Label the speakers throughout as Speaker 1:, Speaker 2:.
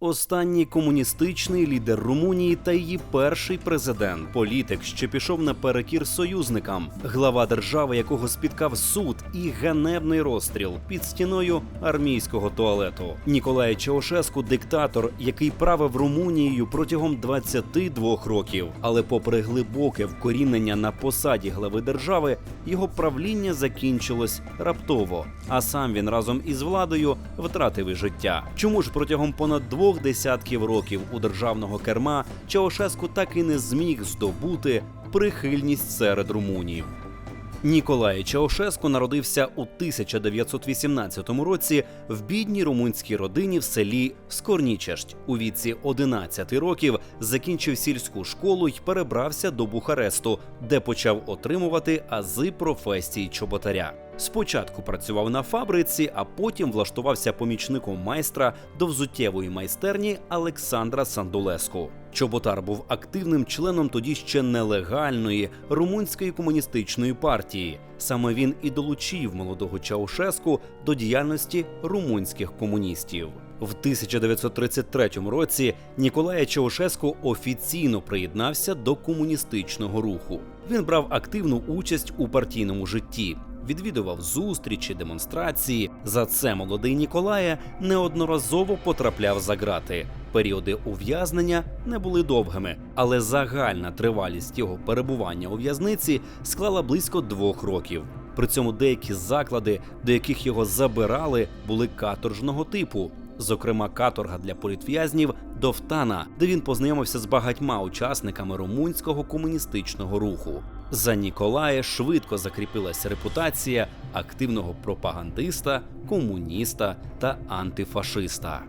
Speaker 1: Останній комуністичний лідер Румунії та її перший президент, політик, що пішов наперекір союзникам, глава держави, якого спіткав суд і ганебний розстріл під стіною армійського туалету. Ніколай Чаушеску диктатор, який правив Румунією протягом 22 років. Але, попри глибоке вкорінення на посаді глави держави, його правління закінчилось раптово. А сам він разом із владою втратив і життя. Чому ж протягом понад двох десятків років у державного керма Чаушеску так і не зміг здобути прихильність серед румунів? Ніколай Чаушеску народився у 1918 році в бідній румунській родині в селі Скорнічешт. У віці 11 років закінчив сільську школу й перебрався до Бухаресту, де почав отримувати ази професії чоботаря. Спочатку працював на фабриці, а потім влаштувався помічником майстра до взуттєвої майстерні Олександра Сандулеску. Чоботар був активним членом тоді ще нелегальної румунської комуністичної партії. Саме він і долучив молодого Чаушеску до діяльності румунських комуністів. В 1933 році Ніколая Чаушеску офіційно приєднався до комуністичного руху. Він брав активну участь у партійному житті. Відвідував зустрічі, демонстрації. За це молодий Ніколая неодноразово потрапляв за ґрати. Періоди ув'язнення не були довгими, але загальна тривалість його перебування у в'язниці склала близько двох років. При цьому деякі заклади, до яких його забирали, були каторжного типу. Зокрема, каторга для політв'язнів Довтана, де він познайомився з багатьма учасниками румунського комуністичного руху. За Ніколая швидко закріпилася репутація активного пропагандиста, комуніста та антифашиста.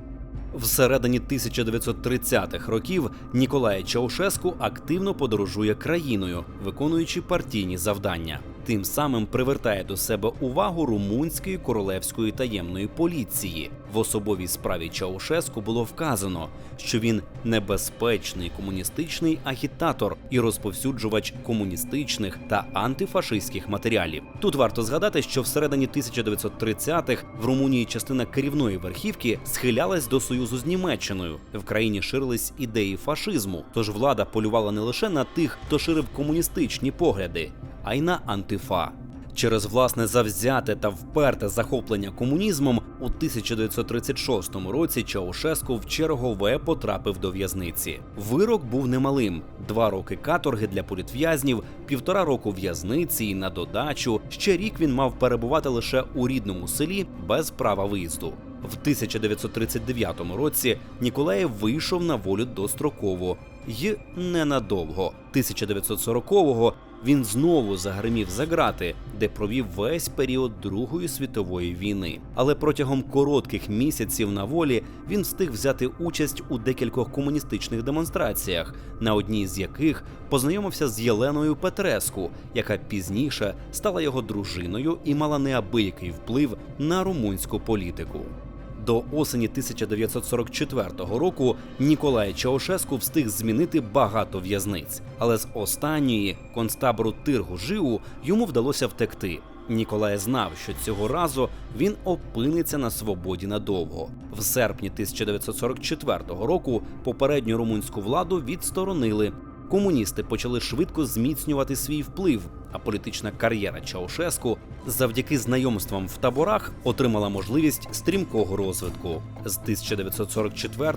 Speaker 1: Всередині 1930-х років Ніколай Чаушеску активно подорожує країною, виконуючи партійні завдання. Тим самим привертає до себе увагу румунської королевської таємної поліції. В особовій справі Чаушеску було вказано, що він небезпечний комуністичний агітатор і розповсюджувач комуністичних та антифашистських матеріалів. Тут варто згадати, що всередині 1930-х в Румунії частина керівної верхівки схилялась до союзу з Німеччиною. В країні ширились ідеї фашизму, тож влада полювала не лише на тих, хто ширив комуністичні погляди, а й на антифа. Через власне завзяте та вперте захоплення комунізмом у 1936 році Чаушеску в чергове потрапив до в'язниці. Вирок був немалим: два роки каторги для політв'язнів, півтора року в'язниці і на додачу. Ще рік він мав перебувати лише у рідному селі без права виїзду. В 1939 році Ніколаєв вийшов на волю достроково й ненадовго. 1940-го він знову загримів за ґрати, де провів весь період Другої світової війни. Але протягом коротких місяців на волі він встиг взяти участь у декількох комуністичних демонстраціях, на одній з яких познайомився з Єленою Петреску, яка пізніше стала його дружиною і мала неабиякий вплив на румунську політику. До осені 1944 року Ніколай Чаушеску встиг змінити багато в'язниць, але з останньої концтабору Тиргу Живу йому вдалося втекти. Ніколай знав, що цього разу він опиниться на свободі надовго. В серпні 1944 року попередню румунську владу відсторонили. Комуністи почали швидко зміцнювати свій вплив, а політична кар'єра Чаушеску завдяки знайомствам в таборах отримала можливість стрімкого розвитку. З 1944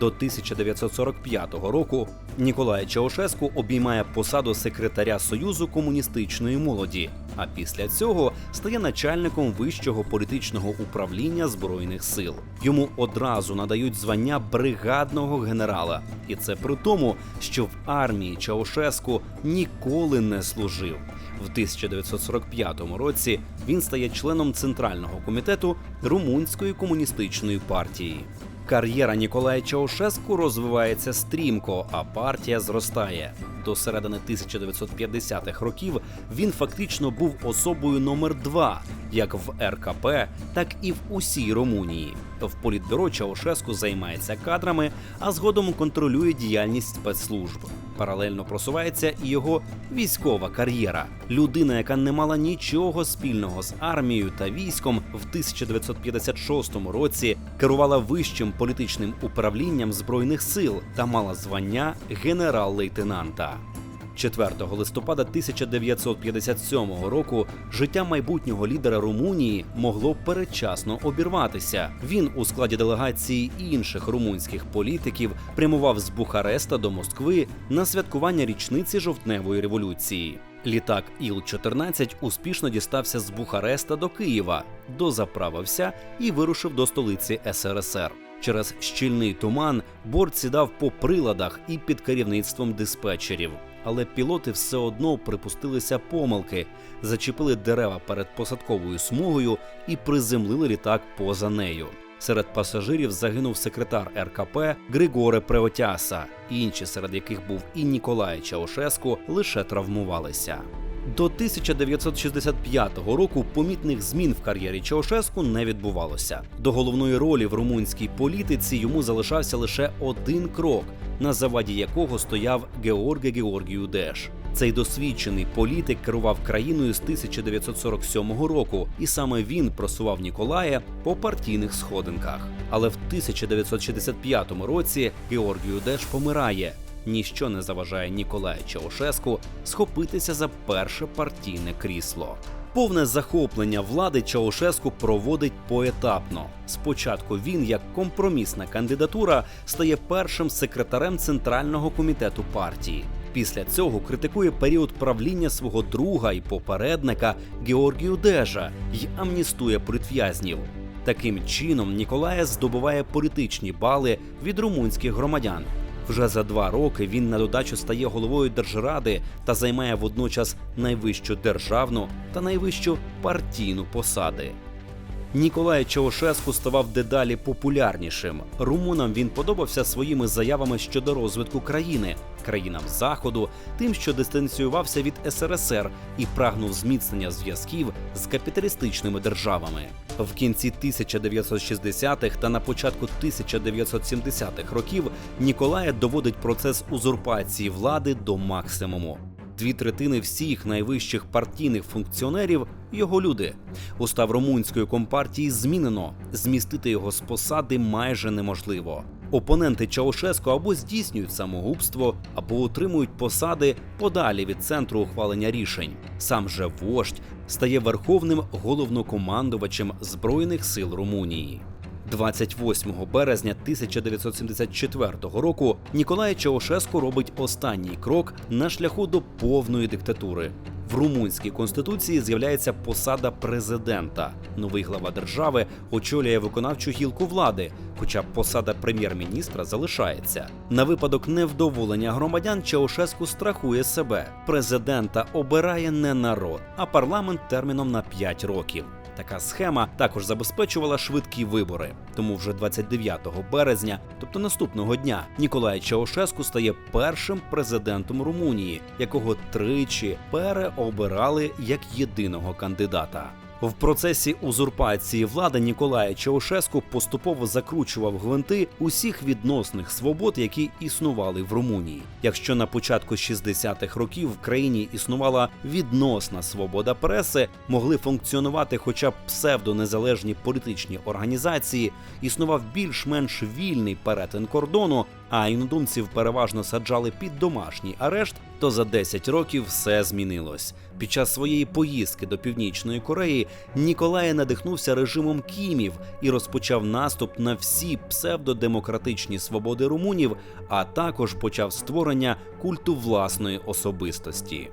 Speaker 1: до 1945 року Ніколай Чаушеску обіймає посаду секретаря Союзу комуністичної молоді. А після цього стає начальником вищого політичного управління збройних сил. Йому одразу надають звання бригадного генерала, і це при тому, що в армії Чаушеску ніколи не служив. В 1945 році він стає членом центрального комітету Румунської комуністичної партії. Кар'єра Ніколая Чаушеску розвивається стрімко, а партія зростає. До середини 1950-х років він фактично був особою номер два як в РКП, так і в усій Румунії. В політбюро Чаушеску займається кадрами, а згодом контролює діяльність спецслужб. Паралельно просувається і його військова кар'єра. Людина, яка не мала нічого спільного з армією та військом, в 1956 році керувала вищим політичним управлінням збройних сил та мала звання генерал-лейтенанта. 4 листопада 1957 року життя майбутнього лідера Румунії могло передчасно обірватися. Він у складі делегації інших румунських політиків прямував з Бухареста до Москви на святкування річниці жовтневої революції. Літак Іл-14 успішно дістався з Бухареста до Києва, дозаправився і вирушив до столиці СРСР. Через щільний туман борт сідав по приладах і під керівництвом диспетчерів. Але пілоти все одно припустилися помилки, зачепили дерева перед посадковою смугою і приземлили літак поза нею. Серед пасажирів загинув секретар РКП Григоре Преотяса. Інші, серед яких був і Ніколай Чаушеску, лише травмувалися. До 1965 року помітних змін в кар'єрі Чаушеску не відбувалося. До головної ролі в румунській політиці йому залишався лише один крок, на заваді якого стояв Георге Георгію Деш. Цей досвідчений політик керував країною з 1947 року, і саме він просував Ніколая по партійних сходинках. Але в 1965 році Георгію Деш помирає. Ніщо не заважає Ніколаю Чаушеску схопитися за перше партійне крісло. Повне захоплення влади Чаушеску проводить поетапно. Спочатку він, як компромісна кандидатура, стає першим секретарем центрального комітету партії. Після цього критикує період правління свого друга і попередника Георгію Дежа й амністує політв'язнів. Таким чином Ніколая здобуває політичні бали від румунських громадян. Вже за два роки він на додачу стає головою держради та займає водночас найвищу державну та найвищу партійну посади. Ніколай Чаушеску ставав дедалі популярнішим. Румунам він подобався своїми заявами щодо розвитку країни, країнам заходу, тим, що дистанціювався від СРСР і прагнув зміцнення зв'язків з капіталістичними державами. В кінці 1960-х та на початку 1970-х років Ніколая доводить процес узурпації влади до максимуму. Дві третини всіх найвищих партійних функціонерів його люди. Устав румунської компартії змінено. Змістити його з посади майже неможливо. Опоненти Чаушеско або здійснюють самогубство, або отримують посади подалі від центру ухвалення рішень. Сам же вождь стає верховним головнокомандувачем збройних сил Румунії. 28 березня 1974 року Ніколай Чаушеску робить останній крок на шляху до повної диктатури. В румунській конституції з'являється посада президента. Новий глава держави очолює виконавчу гілку влади, хоча посада прем'єр-міністра залишається. На випадок невдоволення громадян Чаушеску страхує себе. Президента обирає не народ, а парламент терміном на 5 років. Така схема також забезпечувала швидкі вибори. Тому вже 29 березня, тобто наступного дня, Ніколай Чаушеску стає першим президентом Румунії, якого тричі переобирали як єдиного кандидата. В процесі узурпації влади Ніколая Чаушеску поступово закручував гвинти усіх відносних свобод, які існували в Румунії. Якщо на початку 60-х років в країні існувала відносна свобода преси, могли функціонувати хоча б псевдонезалежні політичні організації, існував більш-менш вільний перетин кордону, а інодумців переважно саджали під домашній арешт, то за 10 років все змінилось. Під час своєї поїздки до Північної Кореї Ніколай надихнувся режимом Кімів і розпочав наступ на всі псевдодемократичні свободи румунів, а також почав створення культу власної особистості.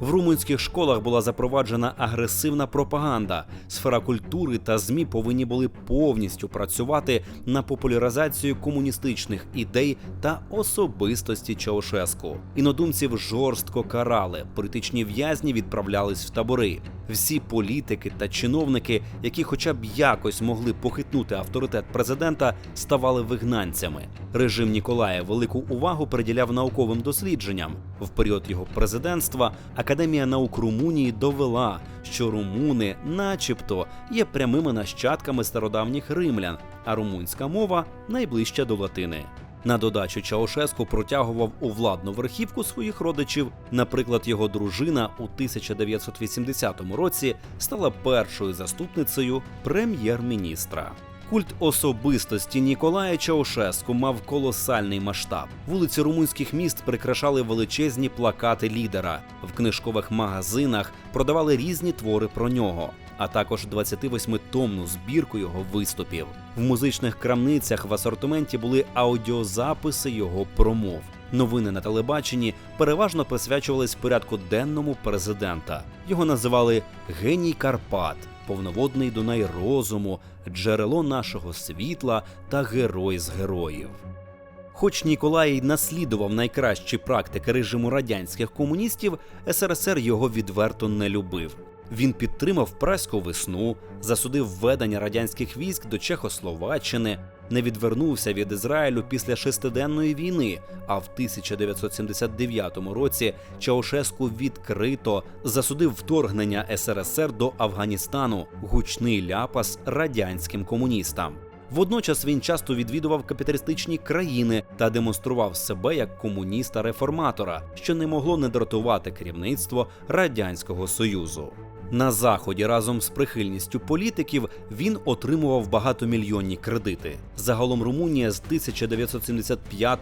Speaker 1: В румунських школах була запроваджена агресивна пропаганда. Сфера культури та змі повинні були повністю працювати на популяризацію комуністичних ідей та особистості Чаушеску. Інодумців жорстко карали, політичні в'язні відправлялись в табори. Всі політики та чиновники, які хоча б якось могли похитнути авторитет президента, ставали вигнанцями. Режим Ніколая велику увагу приділяв науковим дослідженням. В період його президентства Академія наук Румунії довела, що румуни, начебто, є прямими нащадками стародавніх римлян, а румунська мова найближча до латини. На додачу Чаушеску протягував у владну верхівку своїх родичів. Наприклад, його дружина у 1980 році стала першою заступницею прем'єр-міністра. Культ особистості Ніколая Чаушеску мав колосальний масштаб. Вулиці румунських міст прикрашали величезні плакати лідера. В книжкових магазинах продавали різні твори про нього, а також 28-томну збірку його виступів. В музичних крамницях в асортименті були аудіозаписи його промов. Новини на телебаченні переважно присвячувались порядку денному президента. Його називали геній Карпат, повноводний Дунай розуму, джерело нашого світла та герой з героїв. Хоч Ніколай наслідував найкращі практики режиму радянських комуністів, СРСР його відверто не любив. Він підтримав праську весну, засудив введення радянських військ до Чехословаччини, не відвернувся від Ізраїлю після шестиденної війни. А в 1979 році Чаушеску відкрито засудив вторгнення СРСР до Афганістану, гучний ляпас радянським комуністам. Водночас він часто відвідував капіталістичні країни та демонстрував себе як комуніста-реформатора, що не могло не дратувати керівництво радянського союзу. На заході разом з прихильністю політиків він отримував багатомільйонні кредити. Загалом Румунія з 1975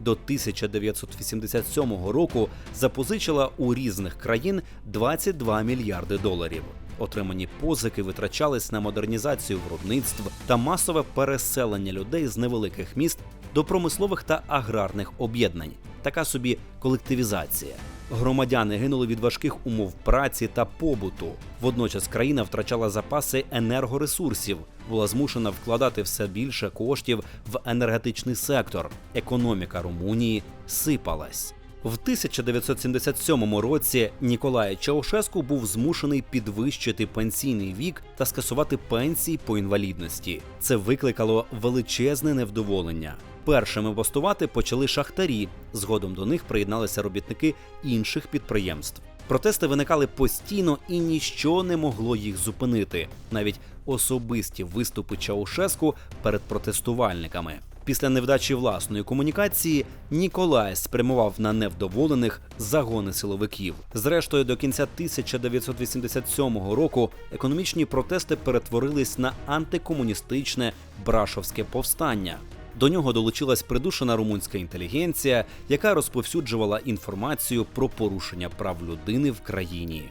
Speaker 1: до 1987 року запозичила у різних країн 22 мільярди доларів. Отримані позики витрачались на модернізацію виробництв та масове переселення людей з невеликих міст до промислових та аграрних об'єднань. Така собі колективізація. Громадяни гинули від важких умов праці та побуту. Водночас країна втрачала запаси енергоресурсів, була змушена вкладати все більше коштів в енергетичний сектор. Економіка Румунії сипалась. В 1977 році Ніколай Чаушеску був змушений підвищити пенсійний вік та скасувати пенсії по інвалідності. Це викликало величезне невдоволення. Першими бастувати почали шахтарі. Згодом до них приєдналися робітники інших підприємств. Протести виникали постійно і ніщо не могло їх зупинити, навіть особисті виступи Чаушеску перед протестувальниками. Після невдачі власної комунікації Ніколай спрямував на невдоволених загони силовиків. Зрештою, до кінця 1987 року економічні протести перетворились на антикомуністичне брашовське повстання. До нього долучилась придушена румунська інтелігенція, яка розповсюджувала інформацію про порушення прав людини в країні.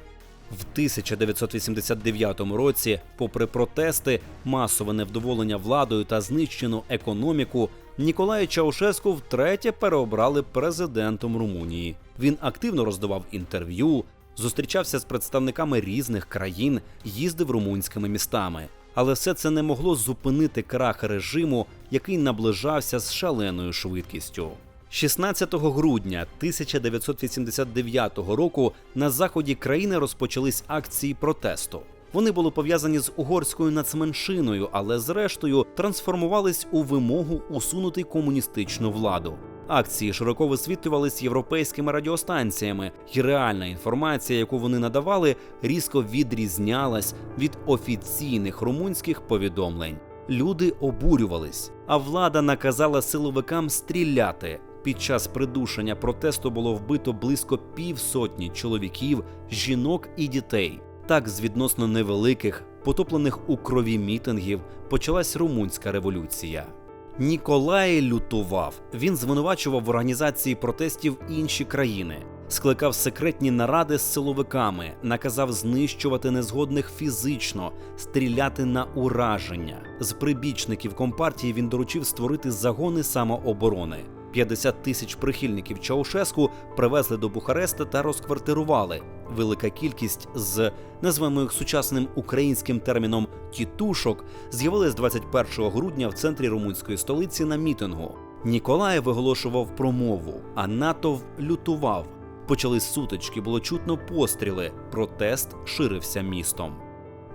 Speaker 1: В 1989 році, попри протести, масове невдоволення владою та знищену економіку, Ніколая Чаушеску втретє переобрали президентом Румунії. Він активно роздавав інтерв'ю, зустрічався з представниками різних країн, їздив румунськими містами. Але все це не могло зупинити крах режиму, який наближався з шаленою швидкістю. 16 грудня 1989 року на заході країни розпочались акції протесту. Вони були пов'язані з угорською нацменшиною, але зрештою трансформувались у вимогу усунути комуністичну владу. Акції широко висвітлювались європейськими радіостанціями, і реальна інформація, яку вони надавали, різко відрізнялась від офіційних румунських повідомлень. Люди обурювались, а влада наказала силовикам стріляти. Під час придушення протесту було вбито близько півсотні чоловіків, жінок і дітей. Так, з відносно невеликих, потоплених у крові мітингів, почалась румунська революція. Ніколай лютував. Він звинувачував в організації протестів інші країни, скликав секретні наради з силовиками, наказав знищувати незгодних фізично, стріляти на ураження. З прибічників компартії він доручив створити загони самооборони. 50 тисяч прихильників Чаушеску привезли до Бухареста та розквартирували. Велика кількість з назвемо їх сучасним українським терміном тітушок з'явилась 21 грудня в центрі румунської столиці на мітингу. Ніколай виголошував промову, а натов лютував. Почались сутички, було чутно постріли. Протест ширився містом.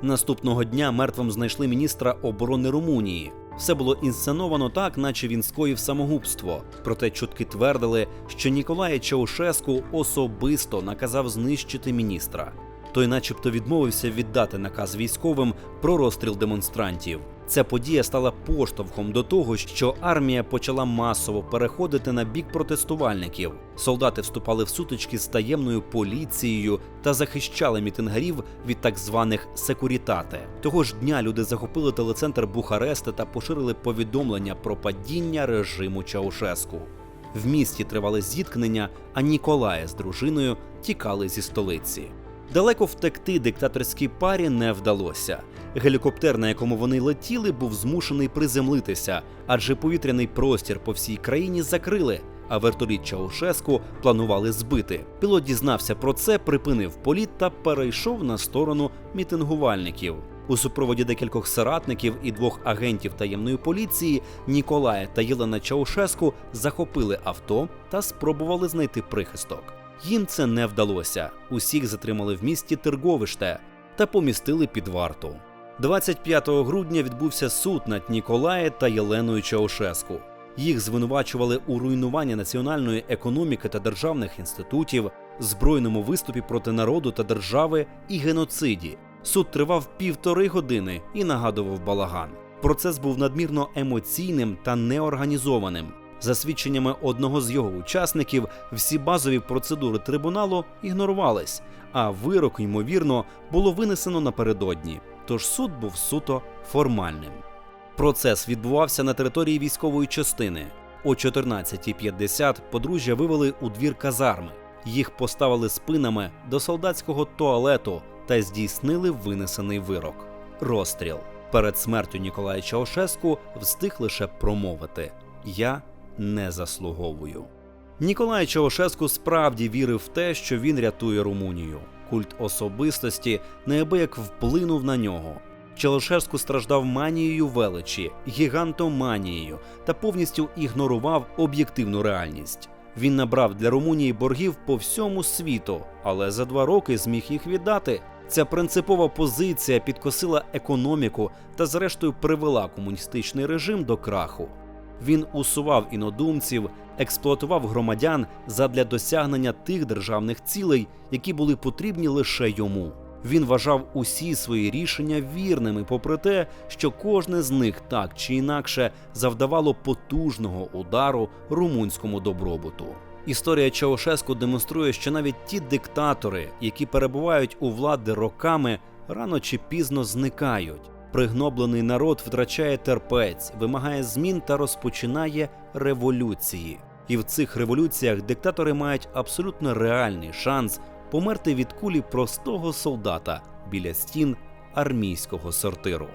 Speaker 1: Наступного дня мертвим знайшли міністра оборони Румунії. Все було інсценовано так, наче він скоїв самогубство. Проте чутки твердили, що Ніколай Чаушеску особисто наказав знищити міністра. Той, начебто, відмовився віддати наказ військовим про розстріл демонстрантів. Ця подія стала поштовхом до того, що армія почала масово переходити на бік протестувальників. Солдати вступали в сутички з таємною поліцією та захищали мітингарів від так званих секурітате. Того ж дня люди захопили телецентр Бухареста та поширили повідомлення про падіння режиму Чаушеску. В місті тривали зіткнення, а Ніколая з дружиною тікали зі столиці. Далеко втекти диктаторській парі не вдалося. Гелікоптер, на якому вони летіли, був змушений приземлитися, адже повітряний простір по всій країні закрили. А вертоліт Чаушеску планували збити. Пілот дізнався про це, припинив політ та перейшов на сторону мітингувальників. У супроводі декількох соратників і двох агентів таємної поліції Ніколая та Єлена Чаушеску захопили авто та спробували знайти прихисток. Їм це не вдалося. Усіх затримали в місті Терговиште та помістили під варту. 25 грудня відбувся суд над Ніколаєм та Єленою Чаушеску. Їх звинувачували у руйнуванні національної економіки та державних інститутів, збройному виступі проти народу та держави і геноциді. Суд тривав півтори години і нагадував балаган. Процес був надмірно емоційним та неорганізованим. За свідченнями одного з його учасників, всі базові процедури трибуналу ігнорувались, а вирок, ймовірно, було винесено напередодні. Тож суд був суто формальним. Процес відбувався на території військової частини. О 14.50 подружжя вивели у двір казарми. Їх поставили спинами до солдатського туалету та здійснили винесений вирок розстріл. Перед смертю Ніколая Чаушеску встиг лише промовити: Я не заслуговую. Ніколай Чаушеску справді вірив в те, що він рятує Румунію. Культ особистості неабияк вплинув на нього. Чаушеску страждав манією величі, гігантоманією та повністю ігнорував об'єктивну реальність. Він набрав для Румунії боргів по всьому світу, але за два роки зміг їх віддати. Ця принципова позиція підкосила економіку та, зрештою, привела комуністичний режим до краху. Він усував інодумців, експлуатував громадян задля досягнення тих державних цілей, які були потрібні лише йому. Він вважав усі свої рішення вірними, попри те, що кожне з них так чи інакше завдавало потужного удару румунському добробуту. Історія Чаушеску демонструє, що навіть ті диктатори, які перебувають у влади роками, рано чи пізно зникають. Пригноблений народ втрачає терпець, вимагає змін та розпочинає революції. І в цих революціях диктатори мають абсолютно реальний шанс померти від кулі простого солдата біля стін армійського сортиру.